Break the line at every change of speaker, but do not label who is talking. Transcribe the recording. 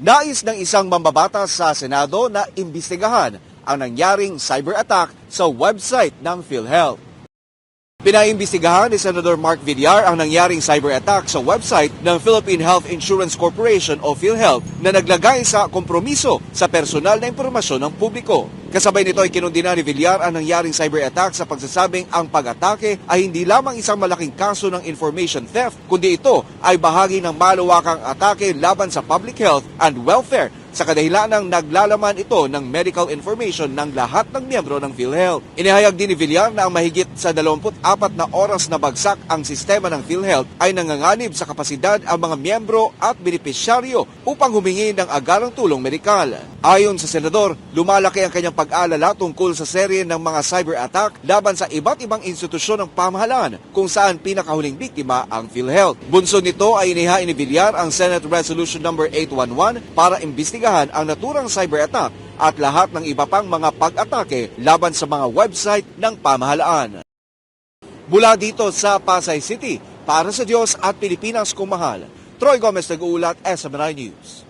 Nais ng isang mambabatas sa Senado na imbestigahan ang nangyaring cyber attack sa website ng PhilHealth. Pinaimbestigahan ni Senator Mark Villar ang nangyaring cyber attack sa website ng Philippine Health Insurance Corporation o PhilHealth na naglagay sa kompromiso sa personal na impormasyon ng publiko. Kasabay nito ay kinundina ni Villar ang nangyaring cyber attack sa pagsasabing ang pag-atake ay hindi lamang isang malaking kaso ng information theft, kundi ito ay bahagi ng malawakang atake laban sa public health and welfare sa kadahilanang naglalaman ito ng medical information ng lahat ng miyembro ng PhilHealth. Inihayag din ni Villar na ang mahigit sa 24 na oras na bagsak ang sistema ng PhilHealth ay nanganganib sa kapasidad ang mga miyembro at benepisyaryo upang humingi ng agarang tulong medikal. Ayon sa senador, lumalaki ang kanyang pag-alala tungkol sa serye ng mga cyber attack laban sa iba't ibang institusyon ng pamahalaan kung saan pinakahuling biktima ang PhilHealth. Bunso nito ay inihain ni Villar ang Senate Resolution number 811 para imbestigahan ang naturang cyber attack at lahat ng iba pang mga pag-atake laban sa mga website ng pamahalaan. Mula dito sa Pasay City, para sa Diyos at Pilipinas kung mahal, Troy Gomez nag-uulat, SMNI News.